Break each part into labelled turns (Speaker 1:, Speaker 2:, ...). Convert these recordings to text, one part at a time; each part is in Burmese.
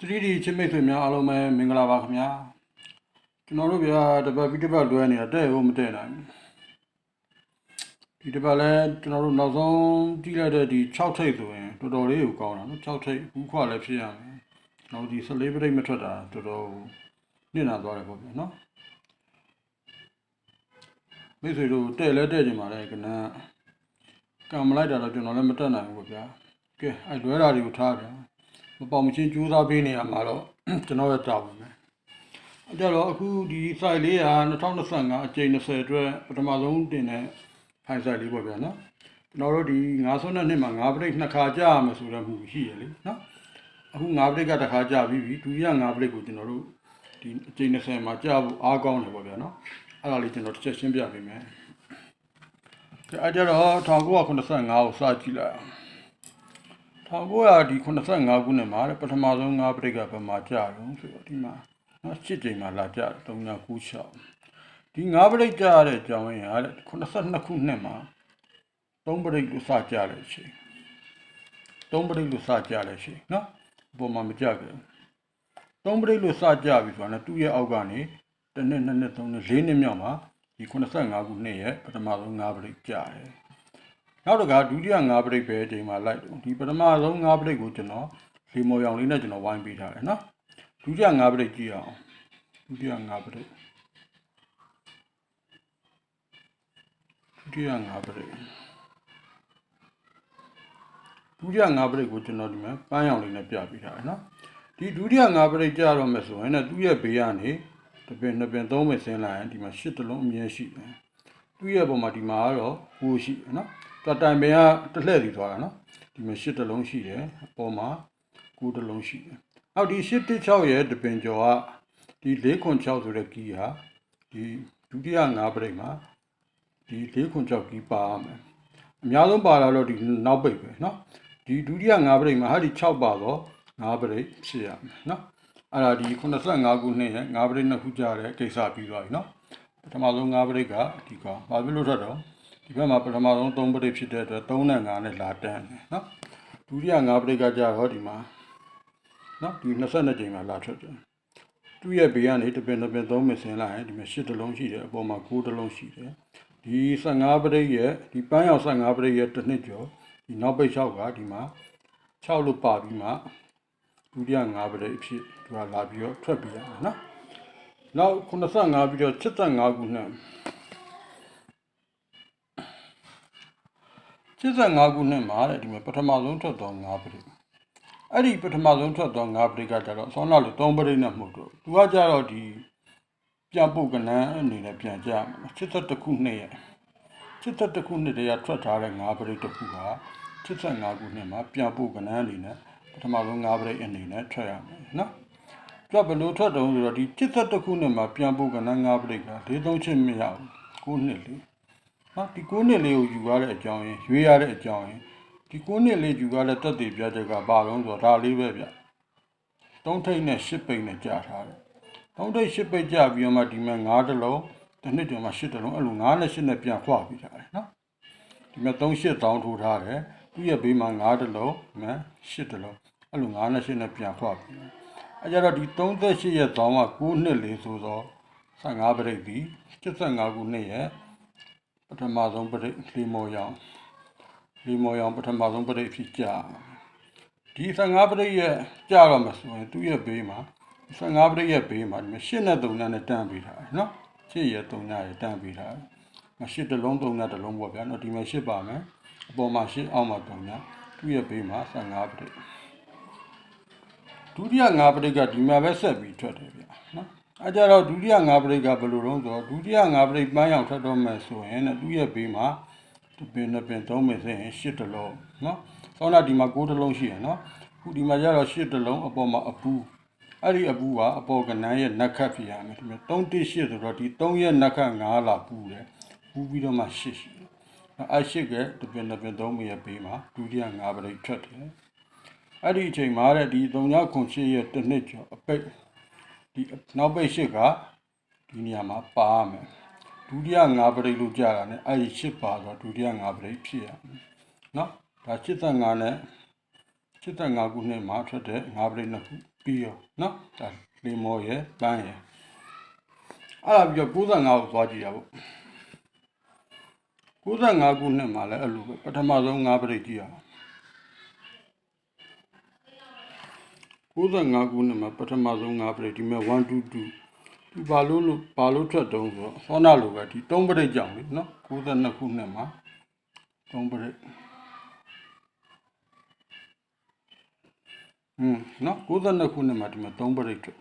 Speaker 1: 3D ချစ်မိတ်ဆွေများအားလုံးပဲမင်္ဂလာပါခင်ဗျာကျွန်တော်တို့ဗျာတပတ်ပြီးတပတ်လွဲနေတာတဲ့ဟုတ်မတဲ့နိုင်ဘူးဒီတပတ်လဲကျွန်တော်တို့နောက်ဆုံးကြည့်လိုက်တဲ့ဒီ6ထိပ်ဆိုရင်တော်တော်လေးကိုကောင်းတာနော်6ထိပ်ဘူးခွာလည်းဖြစ်ရမယ်ကျွန်တော်ဒီ14ပြိတ်မထွက်တာတော်တော်နစ်နာသွားတယ်ပေါ့ဗျာနော်မိတ်ဆွေတို့တဲ့လဲတဲ့ကြင်ပါလေကနန်းကံမလိုက်တာတော့ကျွန်တော်လည်းမတက်နိုင်ဘူးပေါ့ဗျာကဲအဲလွဲတာတွေကိုထားဗျာ မပေါမချင်းကြိုးစားပေးနေရမှာတော့ကျွန်တော်ရဲ့တာဝန်ပဲအဲကြတော့အခုဒီ site လေးက2025အကြိမ်20အတွက်ပထမဆုံးတင်တဲ့ high site လေးပေါ့ဗျာနော်ကျွန်တော်တို့ဒီ902နှစ်မှာ9 break နှစ်ခါကြာရမယ်ဆိုတဲ့မှုရှိရလေနော်အခု9 break ကတစ်ခါကြာပြီးပြီဒုတိယ9 break ကိုကျွန်တော်တို့ဒီအကြိမ်20မှာကြာဖို့အားကောင်းတယ်ပေါ့ဗျာနော်အဲ့ဒါလေးကျွန်တော်တစ်ချက်ရှင်းပြပေးမယ်အဲကြတော့1985ကိုစကြည့်လိုက်အောင် 1985ခုနှစ်မှာတဲ့ပထမဆုံးငါးပရိကဘယ်မှာကြာတော့ဆိုတော့ဒီမှာနော်7ချိန်မှာလာကြတယ်3996ဒီငါးပရိကြာရတဲ့အကြောင်းရင်းဟာတဲ့82ခုနှစ်မှာ3ပရိလို့စကြတဲ့အချိန်3ပရိလို့စကြတဲ့အချိန်နော်အပေါ်မှာမကြခဲ့ဘူး3ပရိလို့စကြပြီဆိုတာနဲ့သူ့ရဲ့အောက်ကနေတစ်နှစ်နှစ်နှစ်သုံးနှစ်လေးနှစ်မြောက်မှာဒီ85ခုနှစ်ရဲ့ပထမဆုံးငါးပရိကြာတယ် နောက်တစ်ခါဒုတိယ၅ပရိတ်ပဲအချိန်မှာလိုက်တော့ဒီပထမဆုံး၅ပရိတ်ကိုကျွန်တော်လေမော်ရောင်လေးနဲ့ကျွန်တော်ဝိုင်းပေးထားတယ်နော်ဒုတိယ၅ပရိတ်ကြည့်အောင်ဒုတိယ၅ပရိတ်ဒုတိယ၅ပရိတ်ဒုတိယ၅ပရိတ်ကိုကျွန်တော်ဒီမှာပန်းရောင်လေးနဲ့ပြပေးထားတယ်နော်ဒီဒုတိယ၅ပရိတ်ကြာတော့မယ်ဆိုရင်လည်းသူ့ရဲ့ဘေးကနေတစ်ပင်နှစ်ပင်သုံးပင်ဆင်းလာရင်ဒီမှာရှစ်တလုံးအမြဲရှိတယ်သူ့ရဲ့ပုံမှာဒီမှာကတော့ဟိုးရှိတယ်နော် တော်တိုင်ပင်ကတစ်လှည့်စီသွားတာနော်ဒီမှာရှစ်တစ်လုံးရှိတယ်အပေါ်မှာကိုးတစ်လုံးရှိတယ်နောက်ဒီရှစ်တစ်6ရဲ့တပင်ကျော်ကဒီ4ခွန်6ဆိုတဲ့ကီးဟာဒီဒုတိယ၅ပရိတ်မှာဒီ4ခွန်6ကီးပါရမယ်အများဆုံးပါလာတော့ဒီနောက်ပိတ်ပဲနော်ဒီဒုတိယ၅ပရိတ်မှာဟာဒီ6ပါတော့၅ပရိတ်ဖြစ်ရမယ်နော်အဲ့ဒါဒီ85ခုနှစ်ရဲ့၅ပရိတ်နှစ်ခုကြာတဲ့ကိစ္စပြီးသွားပြီနော်ပထမဆုံး၅ပရိတ်ကဒီကောင်ဘာဖြစ်လို့ထွက်တော့ ဒီဘက်မှာပထမဆုံး၃ပရိတ်ဖြစ်တဲ့အတွက်3နဲ့5နဲ့လာတန်းတယ်နော်ဒုတိယ၅ပရိတ်ကကြတော့ဒီမှာနော်ဒီ22ကြိမ်မှာလာထွက်တယ်သူ့ရဲ့ဘေးကနေတစ်ပင်တစ်ပင်သုံးမဆင်းလိုက်ရင်ဒီမှာ8တလုံးရှိတယ်အပေါ်မှာ9တလုံးရှိတယ်ဒီ15ပရိတ်ရဲ့ဒီပန်းရောင်15ပရိတ်ရဲ့တစ်နှစ်ကျော်ဒီနောက်ပိတ်6ကဒီမှာ6လို့ပါပြီးမှဒုတိယ၅ပရိတ်အဖြစ်သူကလာပြီးတော့ထွက်ပြီးရမယ်နော်နောက်85ပြီးတော့75ခုနှ စ်75ခုနှစ်မှာတဲ့ဒီမှာပထမဆုံးထွက်တော့5ပရိအဲ့ဒီပထမဆုံးထွက်တော့5ပရိကကြတော့ဆောင်းလာလို့3ပရိနဲ့မှုတော့သူကကြတော့ဒီပြန်ပုတ်ကနန်းအနေနဲ့ပြန်ကြမှာ71ခုနှစ်ရဲ့71ခုနှစ်တည်းကထွက်ထားတဲ့5ပရိတစ်ခုက75ခုနှစ်မှာပြန်ပုတ်ကနန်းအနေနဲ့ပထမဆုံး5ပရိအနေနဲ့ထွက်ရမယ်နော်သူကဘယ်လိုထွက်တုံးဆိုတော့ဒီ71ခုနှစ်မှာပြန်ပို့ကနန်း၅ပရိတ်က43ချစ်မရဘူး9နှစ်လေး နော်ဒီ9နှစ်လေးကိုယူရတဲ့အကြောင်းရင်းရွေးရတဲ့အကြောင်းရင်းဒီ9နှစ်လေးယူရတဲ့တက်တည်ပြချက်ကဘာလုံးဆိုတော့ဒါလေးပဲဗျ3ထိပ်နဲ့10ပိတ်နဲ့ကြာထားတယ်3ထိပ်10ပိတ်ကြာပြီးတော့မှဒီမှာ9တလုံးတစ်နှစ်ကျော်မှ10တလုံးအဲ့လို9နဲ့10နဲ့ပြန်ခွာပြီးထားတယ်နော်ဒီမှာ3 8တောင်းထိုးထားတယ်သူ့ရဲ့ဘေးမှာ9တလုံးမှ10တလုံးအဲ့လို9နဲ့10နဲ့ပြန်ခွာပြီးတယ်အဲကြတော့ဒီ38ရဲ့သောင်းက9နှစ်လေးဆိုတော့15ပရိတ်ဒီ75ခုနှစ်ရဲ့ ပထမဆုံးပရိတ်လီမော်ရောင်လီမော်ရောင်ပထမဆုံးပရိတ်ဖြစ်ကြဒီ15ပရိတ်ရဲ့ကြတော့မဆိုရင်သူ့ရဲ့ဘေးမှာ15ပရိတ်ရဲ့ဘေးမှာဒီမှာ8နဲ့3နဲ့တန်းပေးထားတယ်နော်8ရဲ့3နဲ့တန်းပေးထားတယ်မ8တစ်လုံး3နဲ့တစ်လုံးပေါ့ဗျာနော်ဒီမှာ8ပါမယ်အပေါ်မှာ8အောက်မှာ3နဲ့သူ့ရဲ့ဘေးမှာ15ပရိတ်ဒုတိယ၅ပရိတ်ကဒီမှာပဲဆက်ပြီးထွက်တယ်ဗျာနော် အဲကြတော့ဒုတိယ၅ပရိတ်ကဘယ်လိုလုံးဆိုတော့ဒုတိယ၅ပရိတ်ပန်းရောက်ထွက်တော့မယ်ဆိုရင်လည်းသူ့ရဲ့ဘေးမှာတစ်ပင်နှစ်ပင်သုံးပင်ဆိုရင်၈တလုံးနော်ဆောင်းလာဒီမှာ၉တလုံးရှိရနော်ခုဒီမှာကျတော့၈တလုံးအပေါ်မှာအပူအဲ့ဒီအပူကအပေါ်ကနန်းရဲ့နက်ခတ်ဖြစ်ရမယ်ဒီမှာ3 1 8ဆိုတော့ဒီ3ရဲ့နက်ခတ်9လာပူတယ်ပူပြီးတော့မှ8ရှိတယ်အဲ့8ကတစ်ပင်နှစ်ပင်သုံးပင်ရဲ့ဘေးမှာဒုတိယ၅ပရိတ်ထွက်တယ်အဲ့ဒီအချိန်မှာတဲ့ဒီ3ခွန်ရှိရဲ့တစ်နှစ်ကျော်အပိတ် ဒီနောက်ပိတ်ရှစ်ကဒီနေရာမှာပါရမယ်ဒုတိယငါးပရိတ်လို့ကြာတာ ਨੇ အဲ့ဒီရှစ်ပါဆိုဒုတိယငါးပရိတ်ဖြစ်ရမယ်နော်ဒါ85နဲ့85ခုနှစ်မှာထွက်တဲ့ငါးပရိတ်နှစ်ခုပြီးရောနော်ဒါလေမောရဲ့ပန်းရဲ့အဲ့ဒါပြီးတော့95ကိုသွားကြည့်ရပေါ့95ခုနှစ်မှာလည်းအဲ့လိုပဲပထမဆုံးငါးပရိတ်ကြည့်ရအောင် 95ခုနှစ်မှာပထမဆုံးငါးပရိဒီမဲ့1 2 2ဒီဘာလို့လို့ဘာလို့ထွက်တုံးဆိုတော့သောနာလိုပဲဒီ3ပရိကြောင့်လေနော်92ခုနှစ်မှာ3ပရိဟွန်းနော်62ခုနှစ်မှာဒီမှာ3ပရိတ်ထွက်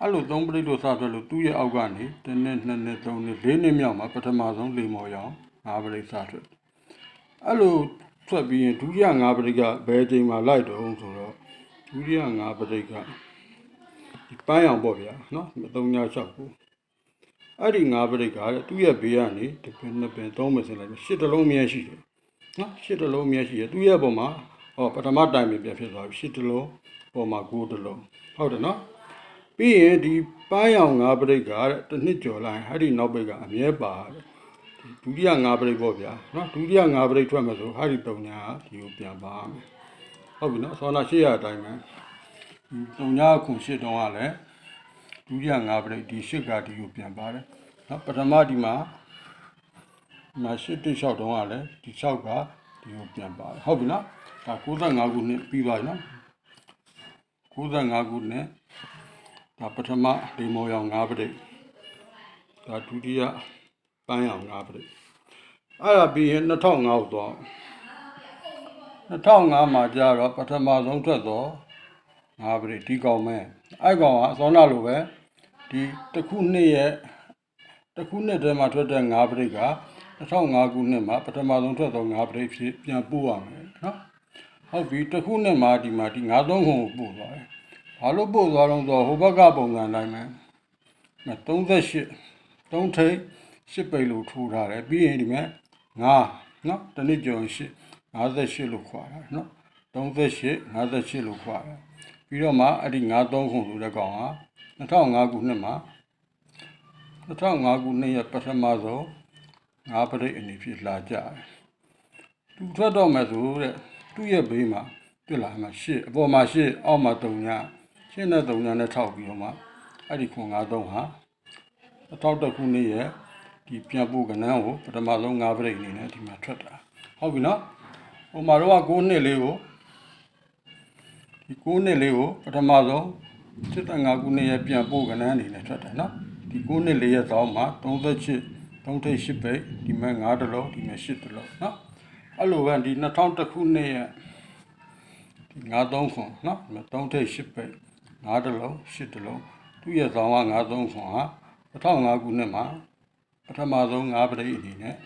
Speaker 1: အဲ့လို3ပရိတ်လို့စထွက်လို့သူ့ရဲ့အောက်ကနေတစ်နှစ်နှစ်နှစ်သုံးနှစ်လေးနှစ်မြောက်မှာပထမဆုံးလေမော်ရောင်5ပရိတ်စထွက်အဲ့လိုထွက်ပြီးရင်ဒုတိယ5ပရိတ်ကဘယ်ချိန်မှာလိုက်တော့ဆိုတော့ ဒုတိယ5ပရိတ်ကဒီပန်းရောင်ပေါ့ဗျာနော်396ခုအဲ့ဒီ5ပရိတ်ကတဲ့သူ့ရဲ့ဘေးကနေတစ်ပင်နှစ်ပင်သုံးပင်ဆင်းလိုက်ရှစ်တလုံးမြဲရှိတယ်နော်ရှစ်တလုံးမြဲရှိတယ်သူ့ရဲ့ပုံမှာဟောပထမတိုင်ပင်ပြန်ဖြစ်သွားပြီရှစ်တလုံးပေါ်မှာ9တလုံးဟုတ်တယ်နော်ပြီးရင်ဒီပန်းရောင်၅ပရိတ်ကတဲ့တစ်နှစ်ကျော်လိုက်ဟာဒီနောက်ပိတ်ကအမြဲပါတဲ့ဒီဒုတိယ၅ပရိတ်ပေါ့ဗျာနော်ဒုတိယ၅ပရိတ်ထွက်မယ်ဆိုဟာဒီ၃ညာဒီကိုပြန်ပါမယ် ဟုတ်ပြီနော်ဆောနာ800အတိုင်းပဲဒီ၃ညာခုရှစ်တုံးကလည်းဒုတိယ၅ပရိတ်ဒီရှစ်ကဒီကိုပြန်ပါတယ်နော်ပထမဒီမှာဒီမှာရှစ်တိ6တုံးကလည်းဒီ6ကဒီကိုပြန်ပါတယ်ဟုတ်ပြီနော်ဒါ95ခုနှစ်ပြီးသွားပြီနော်95ခုနှစ်ဒါပထမဒီမောရောင်5ပရိတ်ဒါဒုတိယပန်းရောင်5ပရိတ်အဲ့ဒါပြီးရင်2005ကိုသွား 2005မှာကျတော့ပထမဆုံးထွက်တော့5ပရိတ်ဒီကောင်မဲအဲ့ကောင်ကအစောနာလိုပဲဒီတစ်ခုနှစ်ရဲ့တစ်ခုနှစ်တည်းမှာထွက်တဲ့5ပရိတ်က2005ခုနှစ်မှာပထမဆုံးထွက်တော့5ပရိတ်ဖြစ်ပြန်ပို့ရမယ်နော်ဟုတ်ပြီတစ်ခုနဲ့မှဒီမှာဒီ93ခုကိုပို့သွားတယ်။ဘာလို့ပို့သွားတော့ဆိုတော့ဟိုဘက်ကပုံစံတိုင်းပဲ။38 3ထိပ်10ပိတ်လို့ထိုးထားတယ်ပြီးရင်ဒီမှာ9နော်တနည်းကျော်8 58လို့ခွာတာနော်38 58လို့ခွာတယ်ပြီးတော့မှအဲ့ဒီ93ခုဆိုတဲ့ကောင်က2005ခုနှစ်မှာ2005ခုနှစ်ရဲ့ပထမဆုံးငါးပရိတ်အနေဖြင့်လာကြတယ်သူထွက်တော့မယ်ဆိုတဲ့သူ့ရဲ့ဘေးမှာတွေ့လာမှာရှစ်အပေါ်မှာရှစ်အောက်မှာ3ညရှင်းတဲ့3ညနဲ့ထောက်ပြီးတော့မှအဲ့ဒီခွန်93ဟာအထောက်တစ်ခုနှစ်ရဲ့ဒီပြန်ပို့ကနန်းကိုပထမဆုံးငါးပရိတ်အနေနဲ့ဒီမှာထွက်တာဟုတ်ပြီနော် ဟိုမှာတော့9နှစ်လေးကိုဒီ9နှစ်လေးကိုပထမဆုံး75ခုနှစ်ရဲ့ပြန်ပို့ကနန်းအနေနဲ့ထွက်တယ်နော်ဒီ9နှစ်လေးရဲ့သောင်းမှာ38 3ထိပ်8ပိတ်ဒီမဲ့9တလုံးဒီမဲ့8တလုံးနော်အဲ့လိုပဲဒီ2000ခုနှစ်ရဲ့ဒီ93ခွန်နော်ဒီမဲ့3ထိပ်8ပိတ်9တလုံး8တလုံးသူ့ရဲ့သောင်းက93ခွန်ဟာ2005ခုနှစ်မှာပထမဆုံး9ပိတ်အနေနဲ့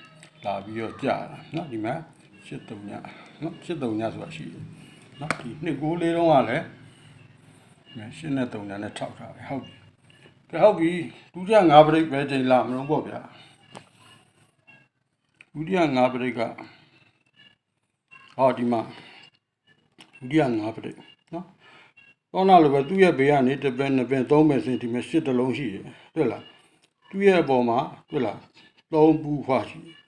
Speaker 1: လာပြီးတော့ကြာတာနော်ဒီမဲ့ 83ညနော်83ညဆိုတာရှိတယ်နော်ဒီနှစ်ကိုလေးတုန်းကလည်းရှင်းနဲ့3ညနဲ့ထောက်ထားပဲဟုတ်ပြီကဲဟုတ်ပြီဒုတိယ9ပိတ်ပဲချိန်လာမလို့ပေါ့ဗျာဒုတိယ၅ပရိတ်ကဟောဒီမှာဒုတိယ၅ပရိတ်နော်ကောင်းလာလို့ပဲသူ့ရဲ့ဘေးကနေတစ်ပင်နှစ်ပင်သုံးပင်စင်ဒီမှာရှစ်တလုံးရှိတယ်တွေ့လားသူ့ရဲ့အပေါ်မှာတွေ့လားသုံးပူဖွာရှိတယ်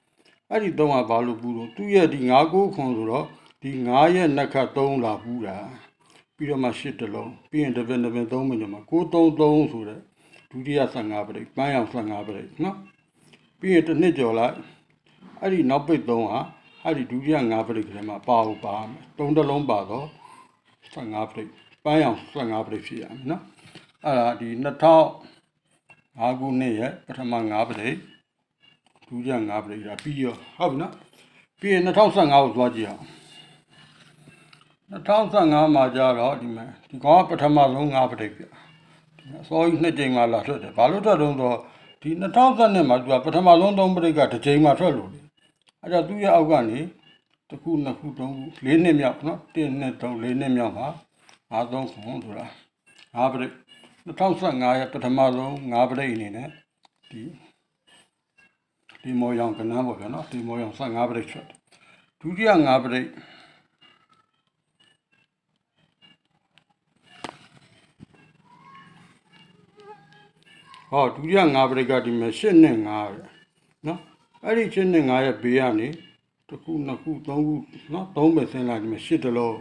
Speaker 1: အဲ့ဒီသုံးကဘာလို့ပူလို့သူ့ရဲ့ဒီ၅ကိုခွန်ဆိုတော့ဒီ၅ရဲ့နှက်ခတ်သုံးလာပူတာပြီးတော့မှရှစ်တလုံးပြီးရင်တစ်ပင်တစ်ပင်သုံးပင်ညမှာကိုသုံးသုံးဆိုတဲ့ဒုတိယ15ပရိတ်ပန်းရောင်15ပရိတ်နော်ပြီးရင်တစ်နှစ်ကျော်လိုက်အဲ့ဒီနောက်ပိတ်သုံးဟာအဲ့ဒီဒုတိယ5ပရိတ်ကလေးမှာပါဟုတ်ပါမယ်သုံးတစ်လုံးပါတော့15ပရိတ်ပန်းရောင်15ပရိတ်ဖြစ်ရမယ်နော်အဲ့ဒါဒီ2005ခုနှစ်ရဲ့ပထမ5ပရိတ် ဒုတိယ5ပရိတ်ဒါပြီးရောဟုတ်ပြီနော်ပြီးရင်2015ကိုသွားကြည့်အောင်2015မှာကြတော့ဒီမှာဒီကောင်ကပထမဆုံး5ပရိတ်ပြဒီမှာအစောကြီးနှစ်ကြိမ်မှလာထွက်တယ်ဘာလို့ထွက်တုံးဆိုတော့ဒီ2012မှာသူကပထမဆုံး3ပရိတ်ကတစ်ကြိမ်မှထွက်လို့လေအဲ့တော့သူ့ရဲ့အောက်ကနေတစ်ခုနှစ်ခုသုံးခုလေးနှစ်မြောက်နော်1နှစ်3လေးနှစ်မြောက်မှာ5 3ခုဆိုတာ5ပရိတ်2015ရဲ့ပထမဆုံး5ပရိတ်အနေနဲ့ဒီ ဒီမော်ရောင်ကနန်းပေါ့ဗျာနော်ဒီမော်ရောင်15ပရိတ်ထွက်တယ်ဒုတိယ5ပရိတ်ဟောဒုတိယ5ပရိတ်ကဒီမှာ8နဲ့5ပဲနော်အဲ့ဒီချင်းနဲ့ငါရဲ့ဘေးကနေတစ်ခုနှစ်ခုသုံးခုနော်သုံးပဲဆင်းလာဒီမှာရှစ်တလုံး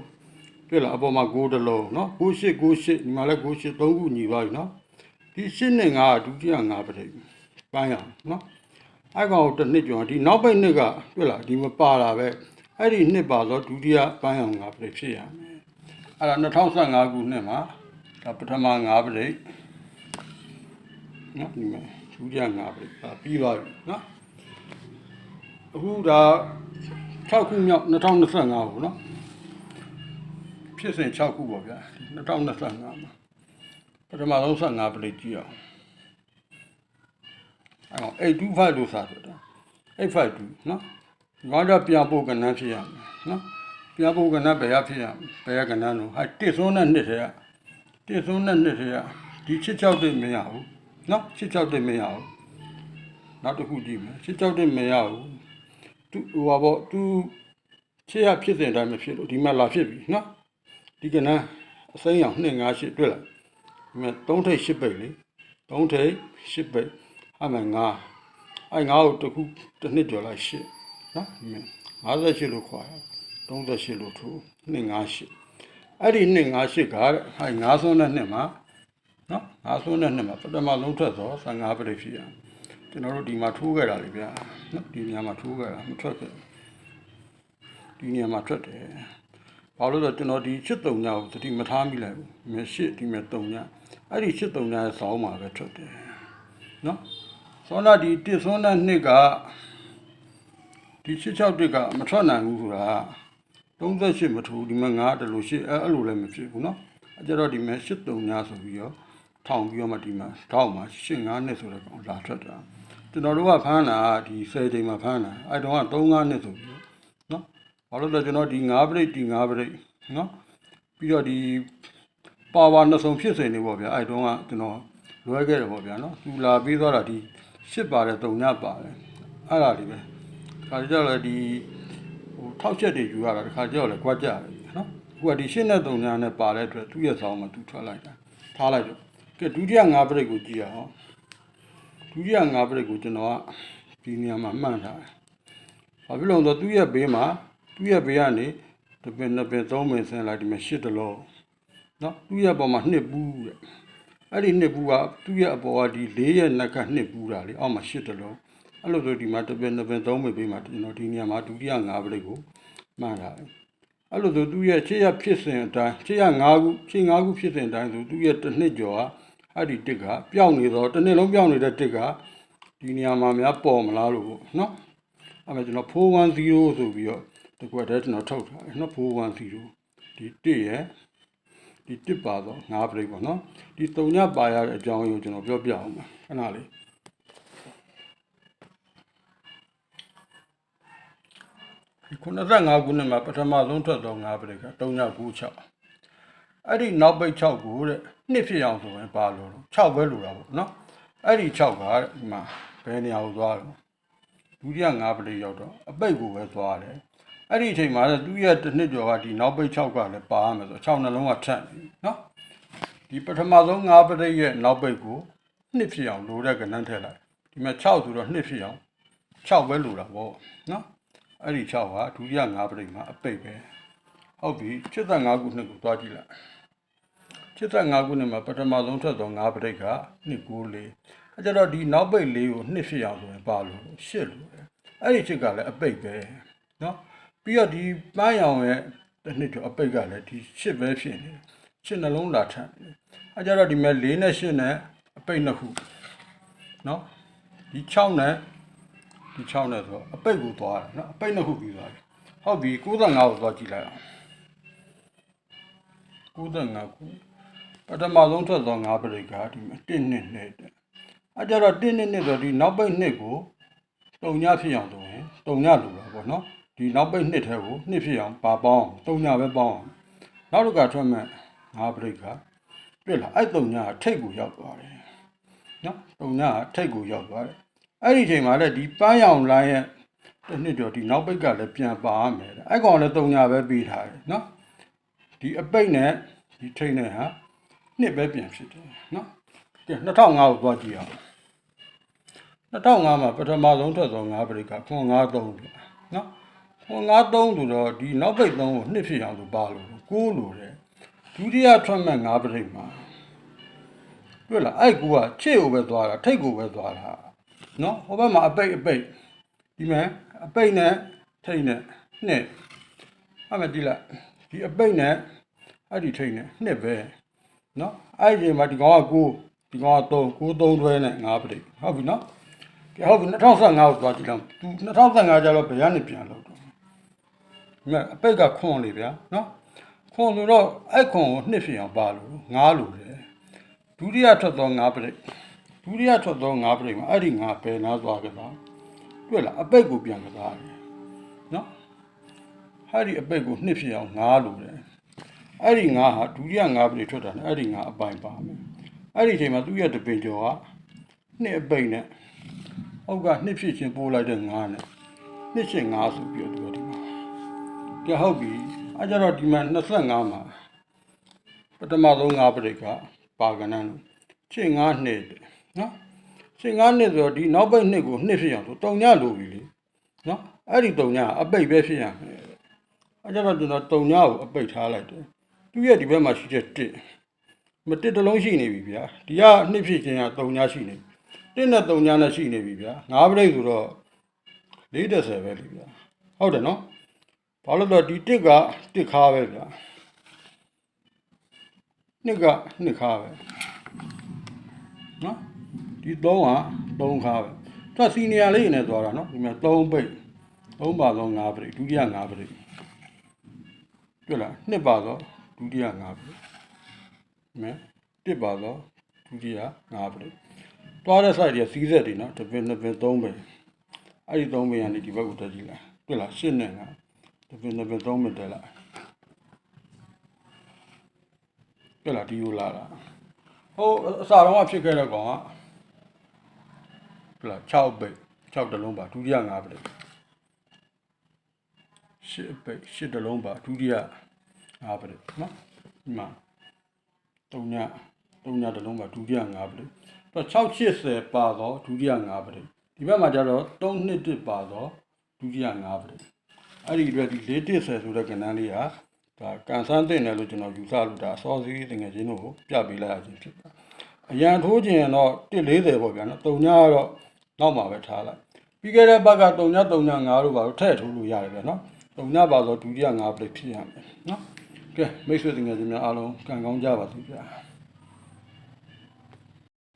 Speaker 1: တွေ့လားအပေါ်မှာ6တစ်လုံးနော်68 68ဒီမှာလည်း68 3ခုညီသွားပြီနော်ဒီ8နဲ့9ကဒုတိယ9ပရိတ်ပိုင်းအောင်နော် အဲ့ကောင်ကိုတစ်နှစ်ကျော်ဒီနောက်ပိတ်နှစ်ကတွေ့လားဒီမပါတာပဲအဲ့ဒီနှစ်ပါတော့ဒုတိယပိုင်းအောင်9ပရိတ်ဖြစ်ရမယ်အဲ့ဒါ2015ခုနှစ်မှာဒါပထမ9ပရိတ်နော်ဒီမှာဒုတိယ9ပရိတ်ဒါပြီးသွားပြီနော်အခုဒါ6ခုမြောက်2025ပေါ့နော်ဖြစ်စဉ်6ခုပေါ့ဗျာ2025မှာပထမဆုံး15ပလိတ်ကြည့်အောင်အဲ 825လို့စာဆိုတာ852နော်ငါတော့ပြန်ဖို့ကဏ္ဍဖြစ်ရမယ်နော်ပြန်ဖို့ကဏ္ဍဘယ်ရဖြစ်ရဘယ်ရကဏ္ဍလို့ဟာတစ်စုံနဲ့နှစ်ထဲကတစ်စုံနဲ့နှစ်ထဲကဒီ66တိတ်မရဘူးနော်66တိတ်မရဘူးနောက်တစ်ခုကြည့်မယ်66တိတ်မရဘူးသူဟိုပါပေါ့သူခြေရဖြစ်စဉ်တိုင်းမဖြစ်လို့ဒီမှာလာဖြစ်ပြီနော်ဒီကနန်းအစိမ်းအောင်258တွေ့လားဒီမှာ3ထိပ်8ပိတ်လေ3ထိပ်8ပိတ် အမှန်9အဲ9ကိုတစ်ခုတစ်နှစ်ကျော်လိုက်8နော်ဒီမှာ58လို့ခေါ်ရတယ်38လို့ထိုး258အဲ့ဒီ258ကတဲ့အဲ9ဆုံးတဲ့နှစ်မှာနော်9ဆုံးတဲ့နှစ်မှာပထမလုံးထွက်သော15ပိတ်ဖြစ်ရကျွန်တော်တို့ဒီမှာထိုးခဲ့တာလေဗျာနော်ဒီနေရာမှာထိုးခဲ့တာမထွက်ခဲ့ဒီနေရာမှာထွက်တယ်ဘာလို့လဲဆိုတော့ကျွန်တော်ဒီ83ညကိုသတိမထားမိလိုက်ဘူး။မြရှစ်ဒီမြ3ညအဲ့ဒီ83ညရဲ့ဆောင်းမှာပဲထွက်တယ်။နော်။ ဆောင်းလာဒီတစ်ဆွန်းတဲ့နှစ်ကဒီ66တစ်ကမထွက်နိုင်ဘူးဆိုတာ38မထူဒီမှာ9တလို့ရှိအဲ့အဲ့လိုလည်းမဖြစ်ဘူးနော်။အဲ့ကြတော့ဒီမြ83ညဆိုပြီးတော့ထောင်ပြီးတော့မှဒီမှာထောက်မှာ85နှစ်ဆိုတဲ့ကောင်လာထွက်တာ။ကျွန်တော်တို့ကဖမ်းတာဒီ10ချိန်မှာဖမ်းတာအဲ့တော့က35နှစ်ဆိုပြီးတော့နော်ဘာလို့လဲကျွန်တော်ဒီ9ပရိတ်ဒီ9ပရိတ်နော်ပြီးတော့ဒီပါဝါနှစ်စုံဖြစ်စဉ်နေပေါ့ဗျာအဲ့တုန်းကကျွန်တော်လွဲခဲ့တယ်ပေါ့ဗျာနော်သူလာပြီးသွားတာဒီ ရှစ်ပါတယ်တုံညပါတယ်အဲ့ဒါလေးပဲခါကြတော့လေဒီဟိုထောက်ချက်တွေယူရတာတခါကြောက်လေကြွားကြတယ်နော်အခုကဒီရှစ်နဲ့တုံညနဲ့ပါတဲ့အတွက်သူ့ရဲ့ဆောင်းမှာသူထွက်လိုက်တာထားလိုက်တော့ကဲဒုတိယ9ပရိတ်ကိုကြည့်ရအောင်ဒုတိယ9ပရိတ်ကိုကျွန်တော်ကဒီနေရာမှာမှန်ထားတယ်ဘာဖြစ်လို့လဲဆိုတော့သူ့ရဲ့ဘေးမှာသူ့ရဲ့ဘေးကနေတပင်နှစ်ပင်သုံးပင်ဆင်းလိုက်ဒီမှာရှစ်တလုံးနော်သူ့ရဲ့ပေါ်မှာနှစ်ပူးတဲ့ အဲ့ဒီနှစ်ပူးကသူ့ရဲ့အပေါ်ကဒီလေးရဲ့နက်ကနှစ်ပူးတာလေအောက်မှာရှစ်တလုံးအဲ့လိုဆိုဒီမှာတပင်နှစ်ပင်သုံးပင်ဘေးမှာကျွန်တော်ဒီနေရာမှာဒုတိယ၅ပလိတ်ကိုမှန်ထားတယ်အဲ့လိုဆိုသူ့ရဲ့ခြေရဖြစ်စဉ်အတိုင်းခြေရ၅ခုခြေ၅ခုဖြစ်စဉ်အတိုင်းဆိုသူ့ရဲ့တစ်နှစ်ကျော်ကအဲ့ဒီတစ်ကပျောက်နေတော့တစ်နှစ်လုံးပျောက်နေတဲ့တစ်ကဒီနေရာမှာများပေါ်မလားလို့ပေါ့နော်အဲ့မဲ့ကျွန်တော်410ဆိုပြီးတော့တကွက်တည်းကျွန်တော်ထုတ်ထားတယ်နော်410ဒီ1ရဲ့ ဒီ1ပါတော့5ပရိတ်ပေါ့နော်ဒီ3ညပါရတဲ့အကြောင်းကိုကျွန်တော်ပြောပြအောင်ပါခဏလေးဒီ95ခုနှစ်မှာပထမဆုံးထွက်တော့5ပရိတ်က3996အဲ့ဒီနောက်ပိတ်6ကိုတဲ့နှစ်ဖြစ်အောင်ဆိုရင်ပါလို့6ပဲလိုတာပေါ့နော်အဲ့ဒီ6ကတဲ့ဒီမှာဘယ်နေရာကိုသွားလဲဒုတိယ၅ပလိရောက်တော့အပိတ်ကိုပဲသွားတယ် အဲ့ဒီအချိန်မှာသူရဲ့တစ်နှစ်ကျော်ကဒီနောက်ပိတ်6ကလည်းပါရမယ်ဆို6နှလုံးကထပ်ပြီနော်ဒီပထမဆုံး9ပရိတ်ရဲ့နောက်ပိတ်ကိုနှစ်ဖြစ်အောင်လိုတဲ့ကဏ္ဍထည့်လိုက်ဒီမှာ6ဆိုတော့နှစ်ဖြစ်အောင်6ပဲလိုတာပေါ့နော်အဲ့ဒီ6ကဒုတိယ9ပရိတ်မှာအပိတ်ပဲဟုတ်ပြီ75ခုနှစ်ကိုသွားကြည့်လိုက်75ခုနှစ်မှာပထမဆုံးထွက်သော9ပရိတ်က294အဲကြတော့ဒီနောက်ပိတ်လေးကိုနှစ်ဖြစ်အောင်ဆိုရင်ပါလို့8လိုတယ်အဲ့ဒီချက်ကလည်းအပိတ်ပဲနော် ပြီးတော့ဒီပန်းရောင်ရဲ့တစ်နှစ်ကျော်အပိတ်ကလည်းဒီရှစ်ပဲဖြစ်နေတယ်ရှစ်နှလုံးလာထပ်နေအဲကြတော့ဒီမဲ့၄နဲ့ရှစ်နဲ့အပိတ်နှစ်ခုနော်ဒီ6နဲ့ဒီ6နဲ့ဆိုတော့အပိတ်ကိုသွားတယ်နော်အပိတ်နှစ်ခုပြီးသွားပြီဟုတ်ပြီ95ကိုသွားကြည့်လိုက်အောင်95ခုပထမဆုံးထွက်သော9ပရိကဒီမှာ1နှစ်နဲ့အဲကြတော့1နှစ်နဲ့ဆိုတော့ဒီနောက်ပိတ်နှစ်ကိုတုံညဖြစ်အောင်ဆိုရင်တုံညလိုတာပေါ့နော် ဒီနောက်ပိတ်နှစ်ထဲကိုနှစ်ဖြစ်အောင်ပါပေါင်းတုံညပဲပေါင်းအောင်နောက်တစ်ခါထွက်မဲ့ငါးပရိတ်ကတွေ့လားအဲ့တုံညကထိတ်ကိုရောက်သွားတယ်နော်တုံညကထိတ်ကိုရောက်သွားတယ်အဲ့ဒီချိန်မှာလည်းဒီပန်းရောင်လိုင်းရဲ့တစ်နှစ်ကျော်ဒီနောက်ပိတ်ကလည်းပြန်ပါရမယ်တဲ့အဲ့ကောင်လည်းတုံညပဲပြီးထားတယ်နော်ဒီအပိတ်နဲ့ဒီထိတ်နဲ့ဟာနှစ်ပဲပြန်ဖြစ်တယ်နော်ကဲ2005ကိုသွားကြည့်အောင်2005မှာပထမဆုံးထွက်သော5ပရိကခွန် 53ပြနော်ခွန်53ဆိုတော့ဒီနောက်ပိတ်3ကိုနှစ်ဖြစ်အောင်ဆိုပါလို့9 6လို့တယ်ဒုတိယထွက်မဲ့9ပရိတ်မှာတွေ့လားအဲ့ကူကချစ်ကိုပဲသွားတာထိတ်ကိုပဲသွားတာနော်ဟိုဘက်မှာအပိတ်အပိတ်ဒီမှာအပိတ်နဲ့ထိတ်နဲ့နှစ်အဲ့မဲ့ဒီလားဒီအပိတ်နဲ့အဲ့ဒီထိတ်နဲ့နှစ်ပဲနော်အဲ့ဒီမှာဒီကောင်က9ဒီကောင်က3 9 3တွဲနဲ့9ပရိတ်ဟုတ်ပြီနော်ကဲဟုတ်ပြီ2015ကိုသွားကြည့်လောက်သူ2015ကျတော့ဘယ်ကနေပြန်လို့တော့ မြတ်အပိတ်ကခွန်လေဗျာနော်ခွန်ဆိုတော့အဲ့ခွန်ကိုနှစ်ဖြစ်အောင်ပါလို့ငားလို့တယ်ဒုတိယထွက်သောငားပရိတ်ဒုတိယထွက်သောငားပရိတ်မှာအဲ့ဒီငါပယ်နာသွားကြတာတွေ့လားအပိတ်ကိုပြန်ကစားတယ်နော်အဲ့ဒီအပိတ်ကိုနှစ်ဖြစ်အောင်ငားလို့တယ်အဲ့ဒီငါဟာဒုတိယငါးပရိတ်ထွက်တာနဲ့အဲ့ဒီငါအပိုင်ပါမယ်အဲ့ဒီအချိန်မှာသူ့ရဲ့တပင်ကျော်ကနှစ်အပိတ်နဲ့အောက်ကနှစ်ဖြစ်ချင်းပိုးလိုက်တဲ့ငါနဲ့နှစ်ချင်းငါဆိုပြီးတော့သူ ကဒီမှာကဲဟုတ်ပြီအဲကြတော့ဒီမှာ25မှာပထမဆုံး၅ပရိတ်ကပါကနန်းလို့ချင်း9နှစ်တယ်နော်ချင်း9နှစ်ဆိုတော့ဒီနောက်ပိတ်နှစ်ကိုနှစ်ဖြစ်အောင်ဆိုတုံညလိုပြီလေနော်အဲ့ဒီတုံညအပိတ်ပဲဖြစ်ရမယ်အဲကြတော့ကျွန်တော်တုံညကိုအပိတ်ထားလိုက်တယ်သူရဲ့ဒီဘက်မှာရှိတဲ့တစ်မတစ်တစ်လုံးရှိနေပြီဗျာဒီကနှစ်ဖြစ်ခြင်းကတုံညရှိနေတစ်နဲ့တုံညနဲ့ရှိနေပြီဗျာ၅ပရိတ်ဆိုတော့40ပဲလေဗျာဟုတ်တယ်နော် ဘာလို့လဲဆိုတော့ဒီတစ်ကတစ်ခါပဲဗျာနှစ်ကနှစ်ခါပဲနော်ဒီသုံးကသုံးခါပဲသူကစီနီယာလေးနဲ့သွားတာနော်ဒီမှာသုံးပိတ်သုံးပါသော၅ပိတ်ဒုတိယ၅ပိတ်တွေ့လားနှစ်ပါသောဒုတိယ၅ပိတ်မဲတစ်ပါသောဒုတိယ၅ပိတ်သွားတဲ့ site တွေကစီးဆက်တွေနော်တစ်ပင်နှစ်ပင်သုံးပင်အဲ့ဒီသုံးပင်ကနေဒီဘက်ကိုတက်ကြည့်လိုက်တွေ့လားရှင်းနဲ့ငါ တပင်တပင်သုံးမိတယ်လားပြလာဒီလိုလာတာဟိုအစာတော့ဖြစ်ခဲ့တဲ့ကောင်ကပြလာ6ပိတ်6တလုံးပါဒုတိယ5ပိတ်10ပိတ်10တလုံးပါဒုတိယ5ပိတ်နော်ဒီမှာ3ည3ညတလုံးပါဒုတိယ5ပိတ်တော့680ပါတော့ဒုတိယ5ပိတ်ဒီဘက်မှာကျတော့3နှစ်တစ်ပါတော့ဒုတိယ5ပိတ် အဲ့ဒီအတွက်ဒီ410ဆိုတဲ့ကဏ္ဍလေးဟာဒါကန်ဆန်းတင်တယ်လို့ကျွန်တော်ယူဆလို့ဒါစောစီးတငယ်ချင်းတို့ကိုပြပေးလိုက်ရခြင်းဖြစ်ပါတယ်။အရန်ထိုးခြင်းတော့140ပေါ့ဗျာနော်။တုံညကတော့နောက်မှာပဲထားလိုက်။ပြီးခဲ့တဲ့ဘက်ကတုံညတုံည9တို့ပါတော့ထည့်ထိုးလို့ရတယ်ဗျာနော်။တုံညပါဆိုဒုတိယ9ပလိဖြစ်ရမယ်နော်။ကဲမိတ်ဆွေတငယ်ချင်းများအားလုံးကံကောင်းကြပါစေဗျာ။